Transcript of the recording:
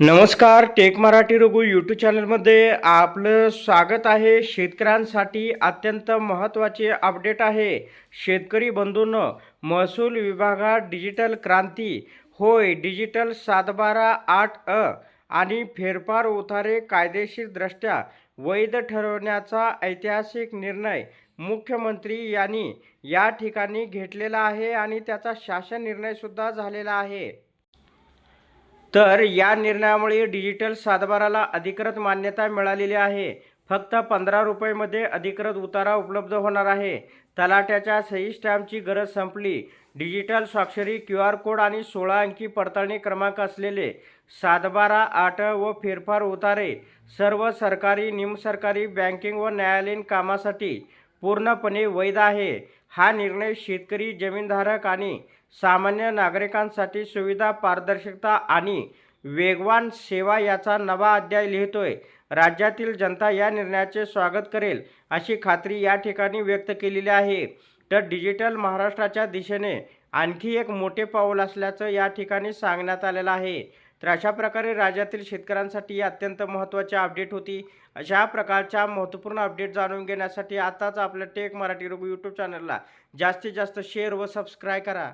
नमस्कार take Marathi Raghu YouTube चॅनलमध्ये आपलं स्वागत आहे. शेतकऱ्यांसाठी अत्यंत महत्त्वाचे अपडेट आहे. शेतकरी बंधूंनो महसूल विभागात डिजिटल क्रांती. होय डिजिटल सातबारा आठ अ आणि फेरफार उतारे कायदेशीरदृष्ट्या वैध ठरवण्याचा ऐतिहासिक निर्णय मुख्यमंत्री यांनी या ठिकाणी घेतलेला आहे आणि त्याचा शासन निर्णयसुद्धा झालेला आहे. तर या निर्णयामुळे डिजिटल सातबाराला अधिकृत मान्यता मिळालेली आहे. फक्त पंधरा रुपयेमध्ये अधिकृत उतारा उपलब्ध होणार आहे. तलाट्याच्या सही स्टॅम्पची गरज संपली. डिजिटल स्वाक्षरी क्यू आर कोड आणि सोळा अंकी पडताळणी क्रमांक असलेले सातबारा आठ व फेरफार उतारे सर्व सरकारी निमसरकारी बँकिंग व न्यायालयीन कामासाठी पूर्णपणे वैध आहे. हा निर्णय शेतकरी जमीनधारक आणि सामान्य नागरिकांसाठी सुविधा पारदर्शकता आणि वेगवान सेवा याचा नवा अध्याय लिहितोय. राज्यातील जनता या निर्णयाचे स्वागत करेल अशी खात्री या ठिकाणी व्यक्त केलेली आहे. तर डिजिटल महाराष्ट्राच्या दिशेने आणखी एक मोठे पाऊल असल्याचं या ठिकाणी सांगण्यात आलेलं आहे. तर अशा प्रकारे राज्यातील शेतकऱ्यांसाठी ही अत्यंत महत्त्वाची अपडेट होती. अशा प्रकारच्या महत्त्वपूर्ण अपडेट जाणून घेण्यासाठी आताच आपल्या टेक मराठी रघु यूट्यूब चॅनलला जास्तीत जास्त शेअर व सबस्क्राईब करा.